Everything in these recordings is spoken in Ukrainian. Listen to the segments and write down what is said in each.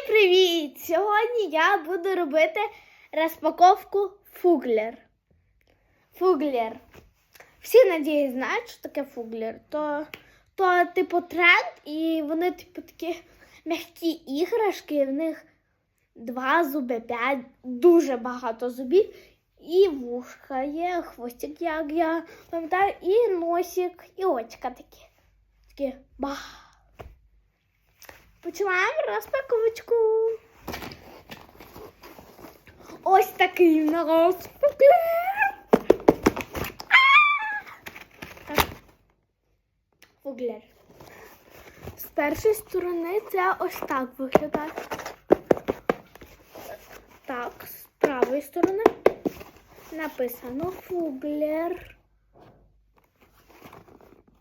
Всім привіт! Сьогодні я буду робити розпаковку фуглер. Фуглер. Всі надії знають, що таке фуглер. То, то типу тренд, і вони, типу, такі м'які іграшки, і в них два зуби, п'ять, дуже багато зубів. І вушка є, хвостик, як я пам'ятаю, і носик, і очка такі. Такі бах. Починаємо розпаковочку. Ось такий нас фуглер. Фуглер. З першої сторони це ось так виглядає. Так, з правої сторони написано фуглер.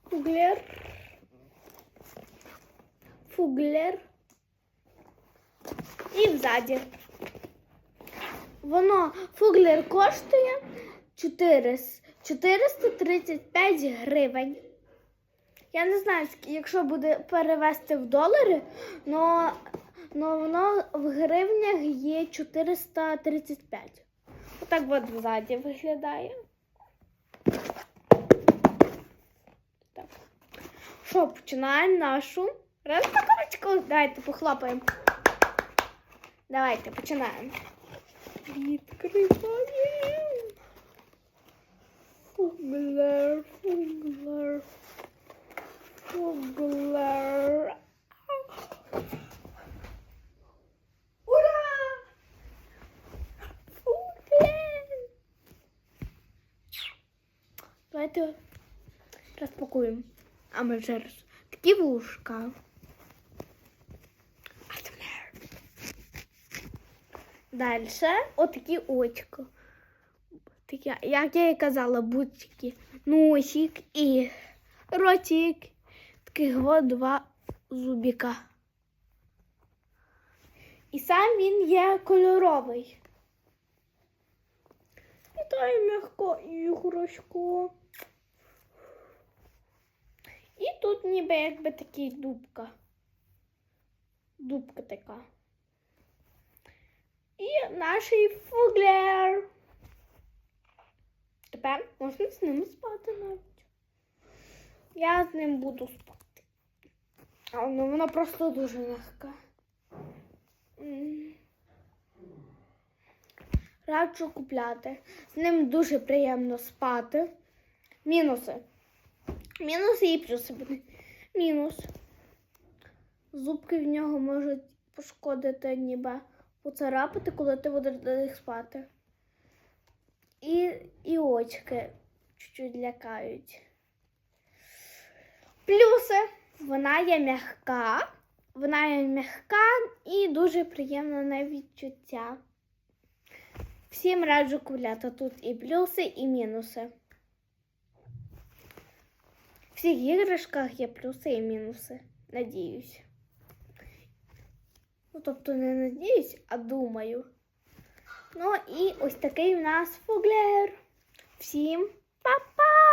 Фуглер. Фуглер. І взаді. Воно фуглер коштує 4, 435 гривень. Я не знаю, якщо буде перевести в долари, но, но воно в гривнях є 435. Отак от взаді виглядає. Так. Що, починаємо нашу розпаковочку. Давайте похлопаємо. Давайте починаємо. Відкриваємо. Фуглер, фуглер, фуглер. Ура! Фуглер! Давайте розпакуємо. А ми вже роз... такі вушка. Далі отакі очко. Такі, як я і казала, бутики, носик і ротик. Таких от два зубіка. І сам він є кольоровий. Вітаю м'яко іграшко. І тут ніби якби такий дубка. Дубка така. І наш фуглер. Тепер можна з ним спати навіть. Я з ним буду спати. А ну, вона просто дуже. М. Раджу купляти. З ним дуже приємно спати. Мінуси. Мінуси і плюси буде. Мінус. Зубки в нього можуть пошкодити ніби поцарапати, коли ти будеш до них спати. І, і очки чуть-чуть лякають. Плюси. Вона є м'яка. Вона є м'яка і дуже приємна на відчуття. Всім раджу купляти тут і плюси, і мінуси. В всіх іграшках є плюси і мінуси. Надіюсь. Ну, тобто не надіюсь, а думаю. Ну і ось такий в нас фуглер. Всім па-па!